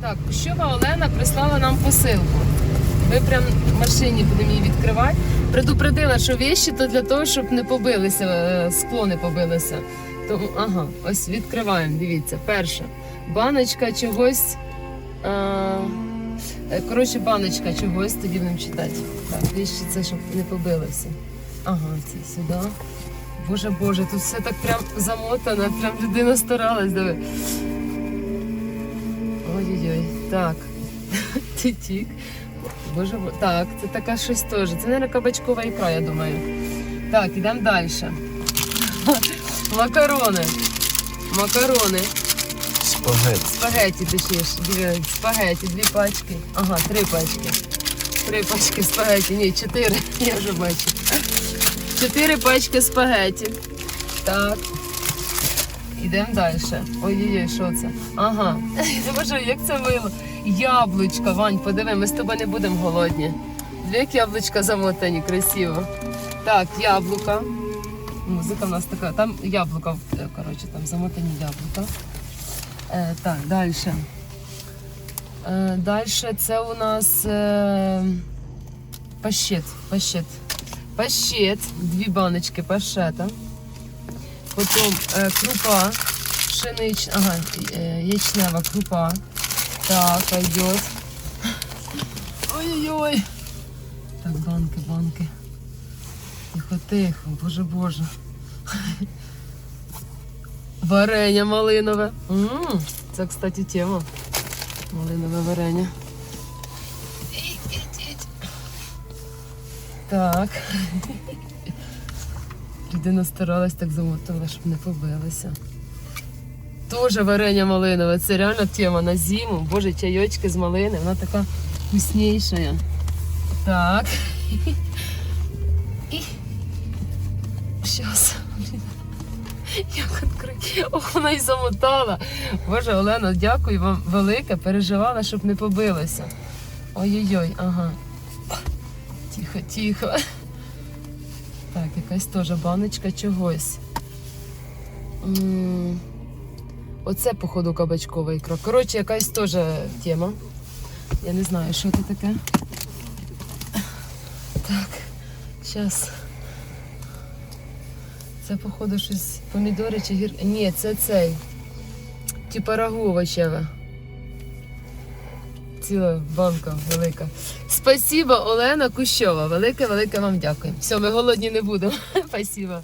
Так, Кущова Олена прислала нам посилку. Ми прям в машині будемо її відкривати. Предупредила, що вещі то для того, щоб не побилися, е, скло не побилося. Тому, ага, ось відкриваємо. Дивіться, перша баночка чогось. А, е, коротше, баночка чогось, тоді будемо читати. Так, вещі це щоб не побилося. Ага, це сюди. Боже Боже, тут все так прям замотано, прям людина старалась. Диви. Ой-ой-ой, так. Тітік. Боже, бо- так, це така щось теж. Це, мабуть, кабачкова ікра, я думаю. Так, ідемо далі. Макарони. Макарони. Спагетті. Спагеті, точніше. Спагеті, дві пачки. Ага, три пачки. Три пачки спагеті. Ні, чотири. Я вже бачу. Чотири пачки спагеті. Так. Ідемо далі. Ой-ой-ой, що це? Ага. Боже, як це мило. Яблучка, Вань, подиви, ми з тобою не будемо голодні. Дві яблучка замотані, красиво. Так, яблука. Музика в нас така. Там яблука, е, коротше, там замотані яблука. Е, так, далі. Е, далі це у нас е, пащет. Пащет. Пащет. Дві баночки пашета. Потім е, крупа пшенична, ага, е, ячнева крупа. Так, пойдет. Ой-ой-ой. Так, банки, банки. Тихо, тихо, боже боже. Варення малинове. м це, кстати, тема. Малинове варення. Так. Людина старалась так замотала, щоб не побилася. Тоже варення малинове. Це реально тема на зиму. Боже, чайочки з малини, вона така вкусніша. Так. І. Щас. Як відкрити? Ох, вона й замотала. Боже, Олена, дякую вам велике. Переживала, щоб не побилося. Ой-ой-ой, ага. Тихо, тихо. Якась теж баночка чогось. М, Оце, походу, кабачкова ікра. Коротше, якась теж тема. Я не знаю, що це таке. Так, зараз. Це, походу, щось помідори чи гір. Ні, це цей. Типа рагу овочеве. Ціла банка велика. Спасіба, Олена Кущова. Велике, велике вам дякую. Все, ми голодні не будемо. Спасибо.